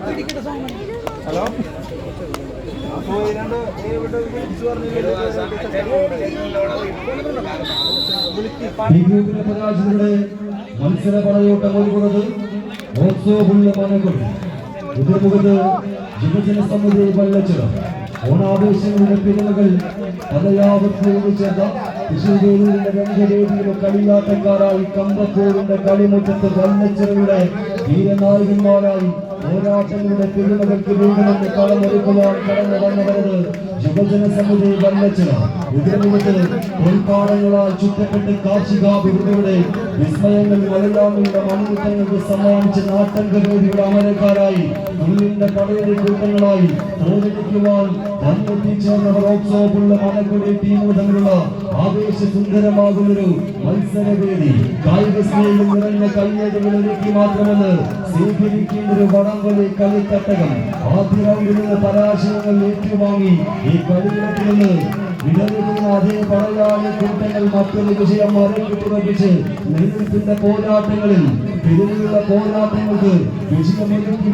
Hello? അപ്പോ ഈ രണ്ട് ഇവിടെ വിളിച്ചു പറഞ്ഞില്ലേ? ഈ ഗ്രൂപ്പിലെ പരാജയങ്ങളുടെ മത്സര പടയോട്ടം വല്ലച്ചിറ ഓണാവേശങ്ങളുടെ പിന്തുണകൾ പദയാപത്തിൽ ചേർന്ന തൃശ്ശൂരിന്റെ രംഗവേദിയിലെ കളിയാട്ടക്കാരായി കമ്പക്കോടിന്റെ കളിമുറ്റത്ത് വല്ലച്ചിറയുടെ വീരനായകന്മാരായി പോരാട്ടങ്ങളുടെ പെരുമകൾക്ക് വീണ്ടുമെന്ന് കളമൊരുക്കുവാൻ കടന്നു വന്നവരത്. യുവജന സമിതി വല്ലച്ചിറ ഇതിനുമുഖത്ത് ഉൾപ്പാടങ്ങളാൽ ചുറ്റപ്പെട്ട് കാർഷികാഭിവൃദ്ധിയുടെ വിസ്മയങ്ങൾ മലയാളിയുടെ മൺകുട്ടങ്ങൾക്ക് സമ്മാനിച്ച നാട്ടങ്കവേദിയുടെ അമരക്കാരായി ഉള്ളിന്റെ പടയുടെ കൂട്ടങ്ങളായി തോലെടുക്കുവാൻ വന്നെത്തിച്ചേർന്ന ഓക്സോപ്പുള്ള മലക്കുടി ടീമുകൾ തമ്മിലുള്ള ആവേശ സുന്ദരമാകുന്നൊരു മത്സരവേദി കായിക സ്നേഹം നിറഞ്ഞ ഒരുക്കി മാത്രമെന്ന് സ്വീകരിക്കുന്ന ഒരു വടംവലി കളിത്തട്ടകം. ആദ്യ റൗണ്ടിൽ നിന്ന് ഏറ്റുവാങ്ങി ഈ കളിയിടത്തിൽ നിന്ന് വിടരുന്ന അതേ പടയാളി കൂട്ടങ്ങൾ മറ്റൊരു വിജയം മറികെട്ടുറപ്പിച്ച് നിലനിൽക്കുന്ന പോരാട്ടങ്ങളിൽ ഇതിലുള്ള പോരാട്ടങ്ങൾക്ക് വിജയമൊരുക്കി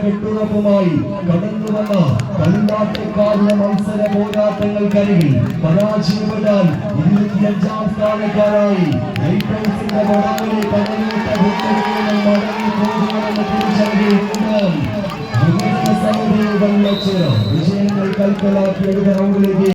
കെട്ടുറപ്പുമായി കടന്നു വന്ന മത്സര പോരാട്ടങ്ങൾക്കരികിൽ പരാജയപ്പെട്ടാൽ ഇരുപത്തിയഞ്ചാം സ്ഥാനക്കാരായി ലൈറ്റ് ഹൗസിന്റെ വടങ്ങളിൽ मेडिकल के ग्राउंड लेके।